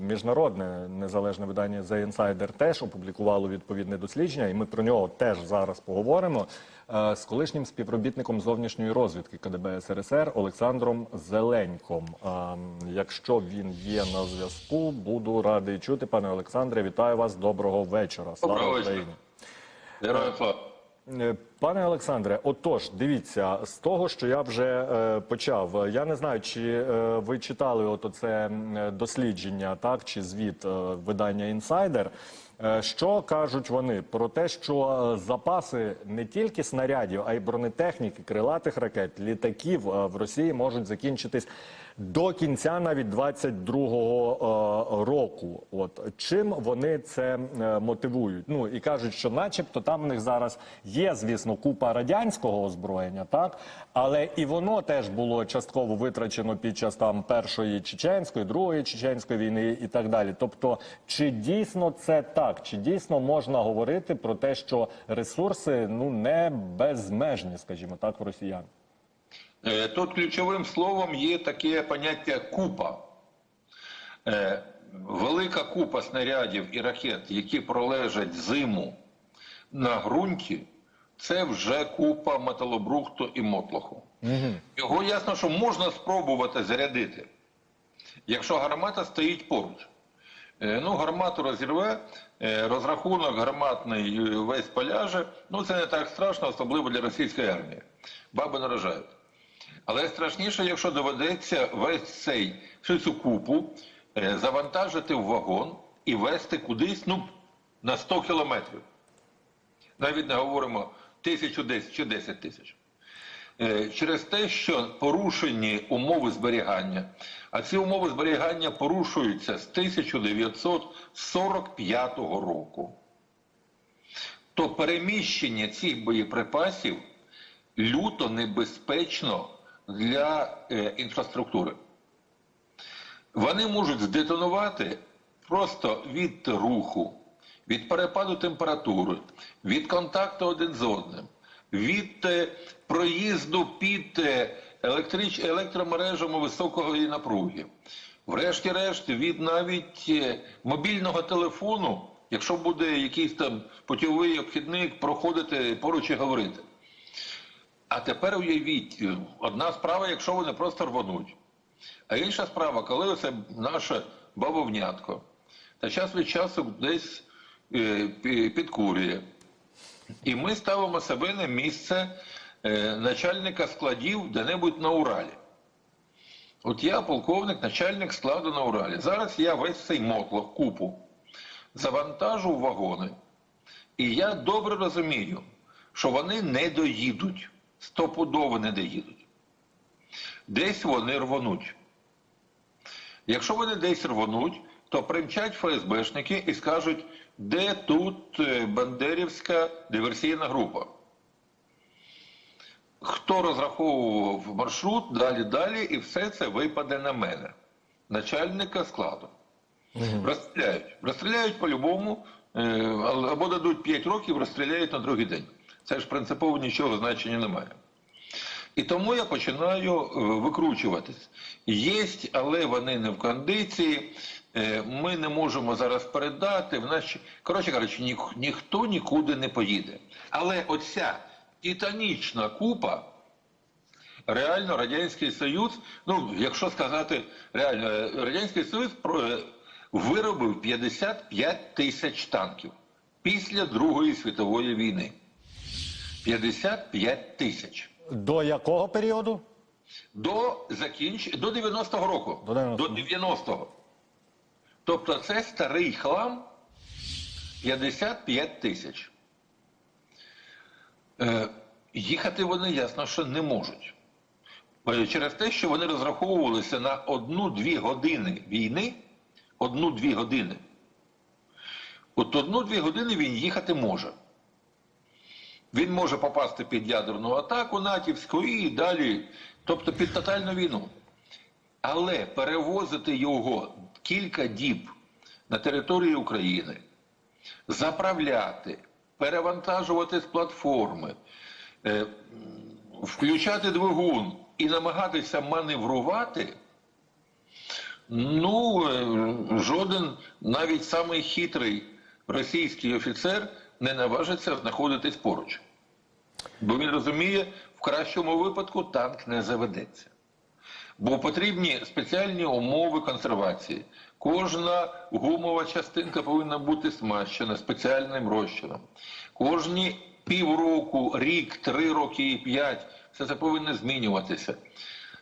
Міжнародне незалежне видання The Insider теж опублікувало відповідне дослідження, і ми про нього теж зараз поговоримо е, з колишнім співробітником зовнішньої розвідки КДБ СРСР Олександром Зеленьком. А, Якщо він є на зв'язку, буду радий чути. Пане Олександре, вітаю вас. Доброго вечора. Слава Україні. Героям слава. Е, Пане Олександре, отож, дивіться, з того, що я вже е, почав, я не знаю, чи е, ви читали от оце дослідження, так чи звіт е, видання Інсайдер. Е, Що кажуть вони про те, що е, запаси не тільки снарядів, а й бронетехніки, крилатих ракет, літаків в Росії можуть закінчитись до кінця навіть 22-го е, року. От чим вони це е, мотивують? Ну і кажуть, що, начебто, там в них зараз є, звісно, купа радянського озброєння, так але і воно теж було частково витрачено під час там першої чеченської, другої чеченської війни і так далі. Тобто, чи дійсно це так? Чи дійсно можна говорити про те, що ресурси ну не безмежні, скажімо так, в росіян? Е, Тут ключовим словом є таке поняття купа. Е, Велика купа снарядів і ракет, які пролежать зиму на ґрунті, це вже купа металобрухту і мотлоху. Його ясно, що можна спробувати зарядити, якщо гармата стоїть поруч. Е, Ну, гармату розірве, розрахунок гарматний весь поляже. Ну, це не так страшно, особливо для російської армії. Баби наражають. Але страшніше, якщо доведеться весь цей всю цю купу е, завантажити в вагон і вести кудись ну, на 100 кілометрів. Навіть не говоримо тисячу десять чи 10 тисяч. Е, Через те, що порушені умови зберігання, а ці умови зберігання порушуються з 1945 року, то переміщення цих боєприпасів люто небезпечно для е, інфраструктури. Вони можуть здетонувати просто від руху, від перепаду температури, від контакту один з одним, від е, проїзду під е, електрич... електромережами високої напруги. Врешті-решт, від навіть мобільного телефону, якщо буде якийсь там путьовий обхідник, проходити поруч і говорити. А тепер уявіть, е, одна справа, якщо вони просто рвануть. А інша справа, коли оце наше бабовнятко та час від часу десь е, підкурює. І ми ставимо себе на місце е, начальника складів де-небудь на Уралі. От я полковник, начальник складу на Уралі. Зараз я весь цей мотлох, купу, завантажу вагони. І я добре розумію, що вони не доїдуть, стопудово не доїдуть. Десь вони рвонуть. Якщо вони десь рвонуть, то примчать ФСБшники і скажуть, де тут е, Бандерівська диверсійна група. Хто розраховував маршрут, далі далі, і все це випаде на мене, начальника складу. Розстріляють. Розстріляють по-любому, е, або дадуть 5 років, розстріляють на другий день. Це ж принципово нічого значення немає. І тому я починаю е, викручуватись. Єсть, але вони не в кондиції. Е, Ми не можемо зараз передати. В нас коротше кажучи, ні, ніхто нікуди не поїде. Але оця титанічна купа. Реально Радянський Союз, ну якщо сказати реально, е, Радянський Союз виробив 55 тисяч танків після Другої світової війни. 55 тисяч. До якого періоду? До закінч... до 90-го року. До 90-го. До 90-го. Тобто це старий хлам 55 тисяч. Е, їхати вони ясно, що не можуть. Е, Через те, що вони розраховувалися на одну-дві години війни, одну-дві години. От одну-дві години він їхати може. Він може попасти під ядерну атаку натівську і далі, тобто під тотальну війну. Але перевозити його кілька діб на території України, заправляти, перевантажувати з платформи, е, включати двигун і намагатися маневрувати, Ну, е, жоден, навіть самий хитрий російський офіцер не наважиться знаходитись поруч. Бо він розуміє, в кращому випадку танк не заведеться. Бо потрібні спеціальні умови консервації. Кожна гумова частинка повинна бути смащена спеціальним розчином. Кожні півроку, рік, три роки і п'ять все це повинно змінюватися.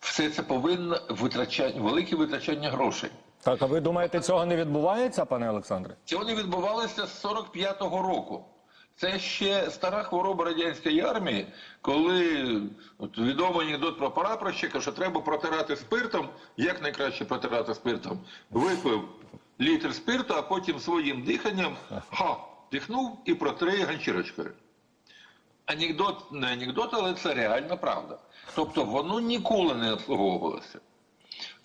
Все це повинно витрачати велике витрачання грошей. Так, а ви думаєте, цього не відбувається, пане Олександре? Цього не відбувалося з 45-го року. Це ще стара хвороба радянської армії, коли от відомий анекдот про прапорщика, що треба протирати спиртом. Як найкраще протирати спиртом? Випив літр спирту, а потім своїм диханням ха, дихнув і протри ганчірочкою. Анекдот не анекдот, але це реальна правда. Тобто воно ніколи не обслуговувалося.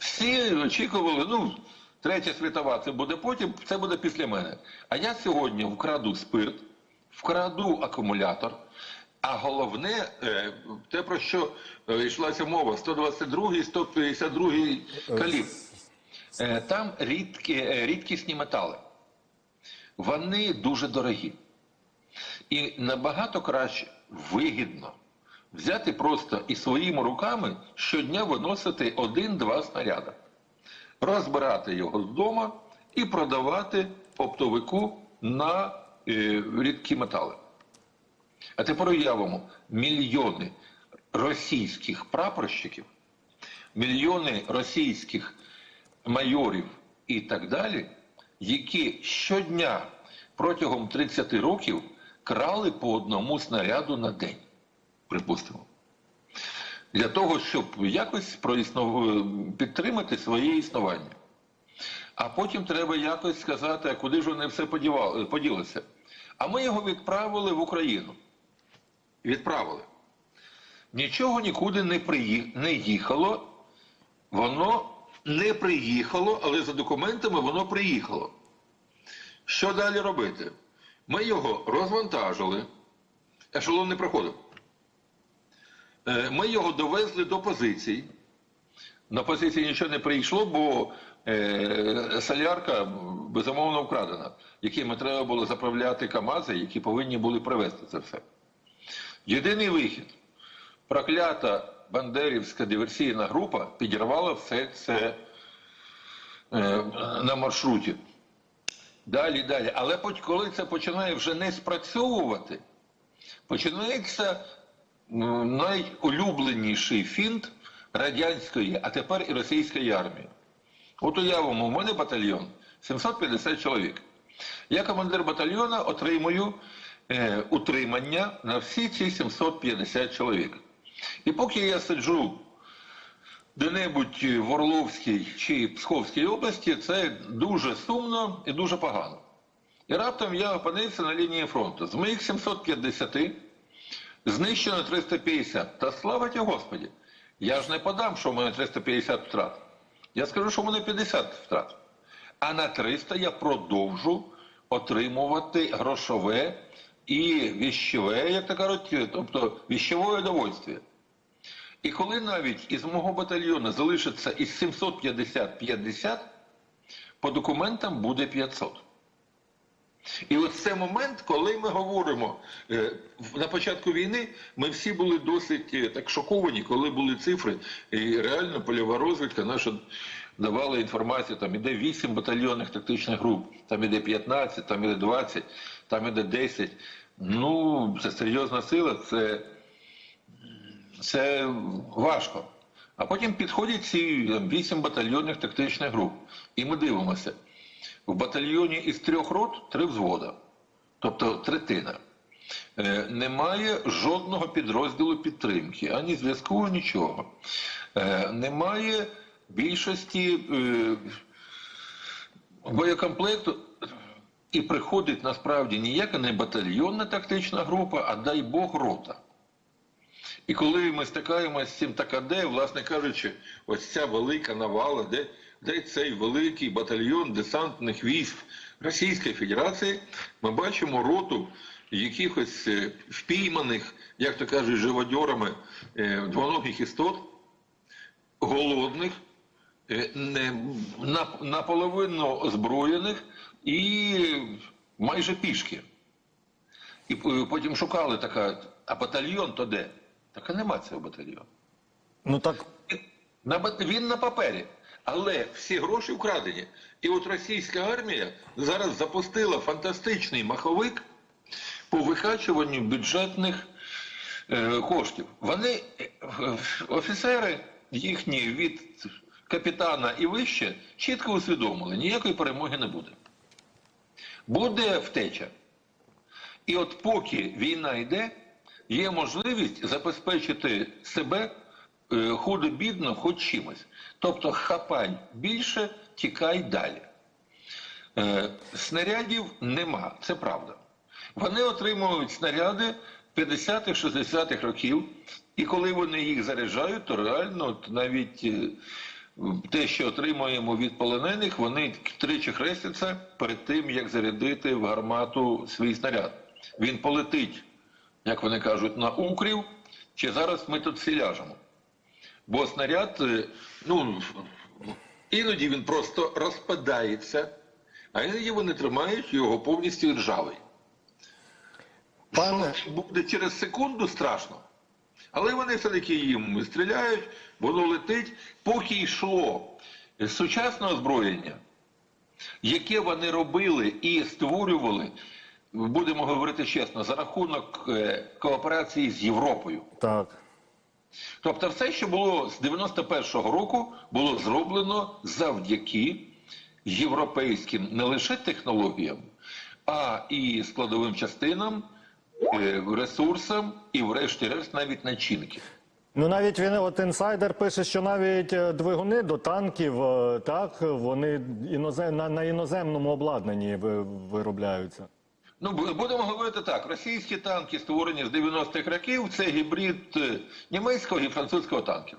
Всі очікували, ну, третя світова це буде потім, це буде після мене. А я сьогодні вкраду спирт, вкраду акумулятор. А головне, е, те, про що е, йшлася мова, 122 152 калібр. Е, Там рідкі, е, рідкісні метали. Вони дуже дорогі. І набагато краще, вигідно взяти просто і своїми руками щодня виносити один-два снаряди, розбирати його з дому і продавати оптовику на е, рідкі метали. А тепер уявимо мільйони російських прапорщиків, мільйони російських майорів і так далі, які щодня протягом 30 років крали по одному снаряду на день, припустимо. Для того, щоб якось проіснов... підтримати своє існування. А потім треба якось сказати, а куди ж вони все подівали, поділися. А ми його відправили в Україну. Відправили. Нічого нікуди не, приї... не їхало, воно не приїхало, але за документами воно приїхало. Що далі робити? Ми його розвантажили, ешелон не проходив. Е, Ми його довезли до позицій. На позиції нічого не прийшло, бо е, солярка безумовно вкрадена, якими треба було заправляти КАМАЗи, які повинні були привезти це все. Єдиний вихід. Проклята бандерівська диверсійна група підірвала все це е, на маршруті. Далі, далі. Але коли це починає вже не спрацьовувати, починається найулюбленіший фінт радянської, а тепер і російської армії. От уявимо, у мене батальйон 750 чоловік. Я командир батальйона отримую е, утримання на всі ці 750 чоловік. І поки я сиджу де-небудь в Орловській чи Псковській області, це дуже сумно і дуже погано. І раптом я опинився на лінії фронту. З моїх 750 знищено 350. Та слава ті Господі! Я ж не подам, що в мене 350 втрат. Я скажу, що в мене 50 втрат. А на 300 я продовжу отримувати грошове і віщове, як то кажуть, тобто віщове удовольствие. І коли навіть із мого батальйону залишиться із 750 50, по документам буде 500. І от це момент, коли ми говоримо е, на початку війни, ми всі були досить е, так шоковані, коли були цифри, і реально польова розвідка наша давала інформацію, там іде 8 батальйонних тактичних груп, там іде 15, там іде 20, там іде 10. Ну, це серйозна сила, це це важко. А потім підходять ці там, вісім батальйонних тактичних груп. І ми дивимося. В батальйоні із трьох рот три взвода, тобто третина. Е, немає жодного підрозділу підтримки, ані зв'язку, нічого. Е, немає більшості е, боєкомплекту. І приходить насправді ніяка не батальйонна тактична група, а дай Бог рота. І коли ми стикаємося з цим, так а власне кажучи, ось ця велика навала, де, де цей великий батальйон десантних військ Російської Федерації, ми бачимо роту якихось е, впійманих, як то кажуть, живодьорами е, двоногих істот, голодних, е, наполовину озброєних і майже пішки. І потім шукали така, а батальйон то де? Так а нема цього батальйону. Ну так він на папері, але всі гроші вкрадені. І от російська армія зараз запустила фантастичний маховик по викачуванню бюджетних е, коштів. Вони, е, офіцери їхні від капітана і вище, чітко усвідомили, ніякої перемоги не буде. Буде втеча. І от поки війна йде, є можливість забезпечити себе худо-бідно хоч чимось. Тобто хапань більше, тікай далі. Е, снарядів нема, це правда. Вони отримують снаряди 50-х, 60-х років, і коли вони їх заряджають, то реально навіть е, те, що отримуємо від полонених, вони тричі хрестяться перед тим, як зарядити в гармату свій снаряд. Він полетить, як вони кажуть, на укрів, чи зараз ми тут всі ляжемо. Бо снаряд, е, ну, іноді він просто розпадається, а іноді вони тримають його повністю ржавий. Пане- Що буде через секунду страшно. Але вони все-таки їм стріляють, воно летить, поки йшло сучасне озброєння, яке вони робили і створювали, будемо говорити чесно, за рахунок е, кооперації з Європою. так. Тобто все, що було з 91-го року, було зроблено завдяки європейським не лише технологіям, а і складовим частинам, е, ресурсам і, врешті-решт, навіть начинки. Ну навіть він от інсайдер пише, що навіть е, двигуни до танків, е, так вони інозем, на, на іноземному обладнанні виробляються. Ну, будемо говорити так: російські танки, створені з 90-х років, це гібрид е, німецького і французького танків.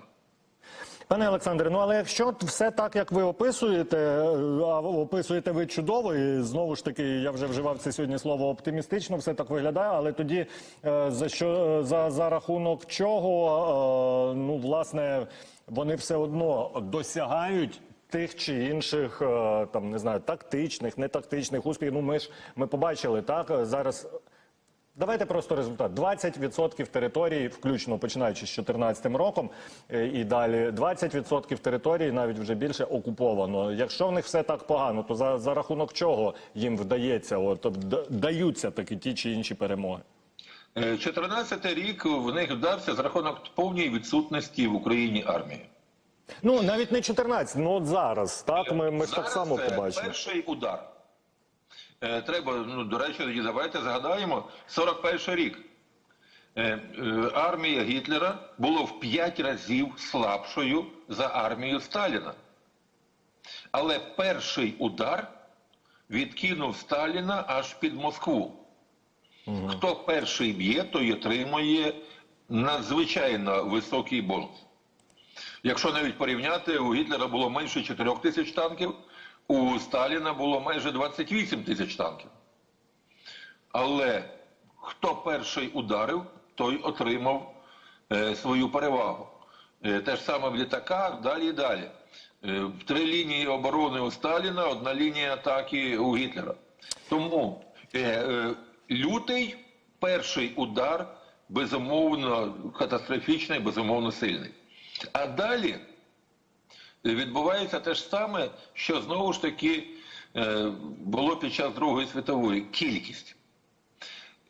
Пане Олександре, ну але якщо все так, як ви описуєте, е, а описуєте ви чудово, і знову ж таки, я вже вживав це сьогодні слово оптимістично, все так виглядає, але тоді е, за що за, за рахунок чого, ну власне, вони все одно досягають. Тих чи інших е, там не знаю тактичних, не тактичних успіхів. Ну ми ж ми побачили так е, зараз. Давайте просто результат. 20% території, включно починаючи з 2014 роком е, і далі, 20% території, навіть вже більше окуповано. Якщо в них все так погано, то за, за рахунок чого їм вдається, от, даються такі ті чи інші перемоги? 14 рік в них вдався за рахунок повної відсутності в Україні армії. Ну навіть не 14, ну от зараз. Так ми, ми ж так само побачимо. Перший удар. Е, Треба, ну, до речі, тоді давайте згадаємо 41 рік. Е, е, Армія Гітлера була в 5 разів слабшою за армію Сталіна. Але перший удар відкинув Сталіна аж під Москву. Хто перший б'є, той отримує надзвичайно високий бонус. Якщо навіть порівняти, у Гітлера було менше 4 тисяч танків, у Сталіна було майже 28 тисяч танків. Але хто перший ударив, той отримав е, свою перевагу. Е, те ж саме в літаках, далі і далі. Е, три лінії оборони у Сталіна, одна лінія атаки у Гітлера. Тому е, е, лютий перший удар безумовно катастрофічний, безумовно сильний. А далі відбувається те ж саме, що знову ж таки е, було під час Другої світової кількість.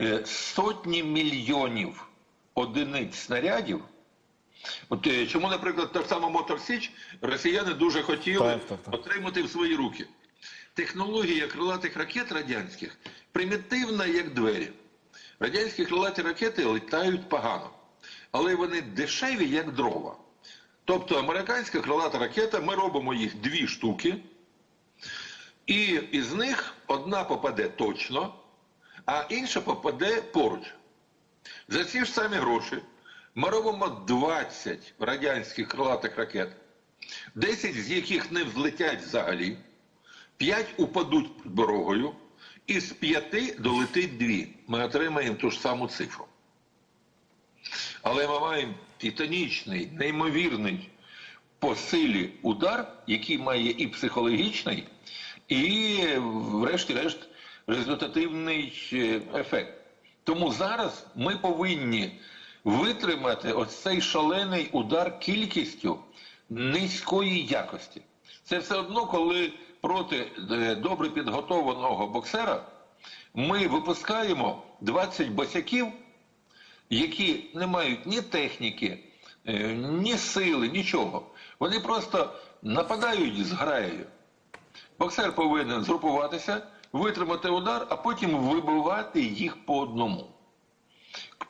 Е, Сотні мільйонів одиниць снарядів. От е, чому, наприклад, так само Мотор Січ росіяни дуже хотіли Так, так, так. отримати в свої руки. Технологія крилатих ракет радянських примітивна, як двері. Радянські крилаті ракети літають погано, але вони дешеві, як дрова. Тобто американська крилата ракета, ми робимо їх дві штуки, і із них одна попаде точно, а інша попаде поруч. За ці ж самі гроші ми робимо 20 радянських крилатих ракет, 10 з яких не взлетять взагалі, 5 упадуть дорогою, і з 5 долетить 2. Ми отримаємо ту ж саму цифру. Але ми маємо титанічний, неймовірний по силі удар, який має і психологічний, і, врешті-решт, результативний е, ефект. Тому зараз ми повинні витримати ось цей шалений удар кількістю низької якості. Це все одно, коли проти е, добре підготованого боксера ми випускаємо 20 босяків, які не мають ні техніки, е, ні сили, нічого. Вони просто нападають з граєю. Боксер повинен згрупуватися, витримати удар, а потім вибивати їх по одному.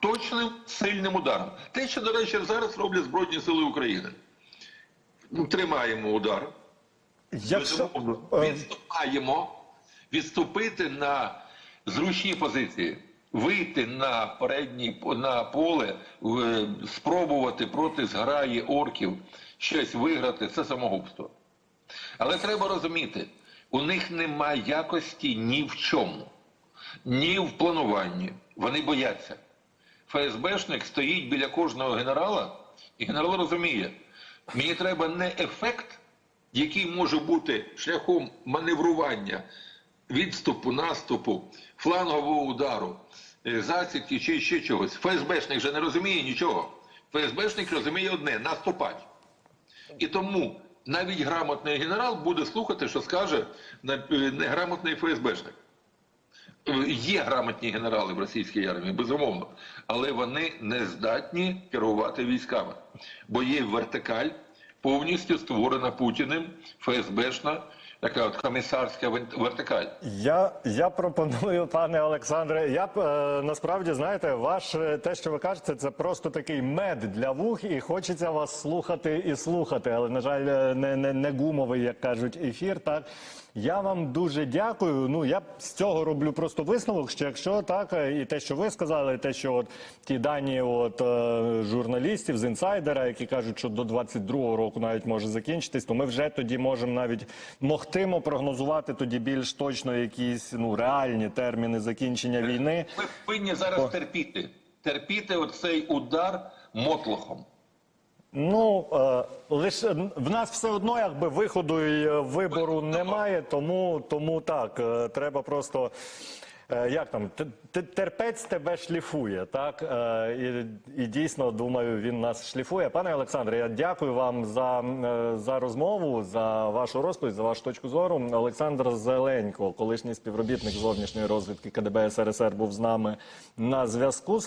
Точним сильним ударом. Те, що, до речі, зараз роблять Збройні Сили України. Ну, Тримаємо удар, Якщо е, відступаємо, відступити на зручні позиції, вийти на передній на поле, спробувати проти зграї орків щось виграти, це самогубство. Але треба розуміти, у них немає якості ні в чому, ні в плануванні. Вони бояться. ФСБшник стоїть біля кожного генерала, і генерал розуміє, мені треба не ефект, який може бути шляхом маневрування, відступу, наступу, флангового удару, е, засідки чи ще чогось. ФСБшник же не розуміє нічого. ФСБшник розуміє одне наступати. І тому навіть грамотний генерал буде слухати, що скаже е, неграмотний ФСБшник. Е, Є грамотні генерали в російській армії, безумовно, але вони не здатні керувати військами, бо є вертикаль, повністю створена Путіним, ФСБшна, така от комісарська вертикаль. Я, я пропоную, пане Олександре. Я е, насправді знаєте, ваш е, те, що ви кажете, це просто такий мед для вух, і хочеться вас слухати і слухати. Але на жаль, е, не, не, не гумовий, як кажуть, ефір. Так я вам дуже дякую. Ну я з цього роблю просто висновок. Що якщо так, е, і те, що ви сказали, і те, що от ті дані от е, журналістів з інсайдера, які кажуть, що до 22-го року навіть може закінчитись, то ми вже тоді можемо навіть могтимо прогнозувати тоді більш точно якісь ну реальні терміни закінчення війни. Ми повинні зараз терпіти. Терпіти оцей удар мотлохом. Ну е, лише в нас все одно, якби виходу і е, вибору немає, тому тому так е, треба просто. Як там терпець тебе шліфує, так і, і дійсно думаю, він нас шліфує. Пане Олександре, я дякую вам за, за розмову, за вашу розповідь, за вашу точку зору. Олександр Зеленько, колишній співробітник зовнішньої розвідки КДБ СРСР, був з нами на зв'язку.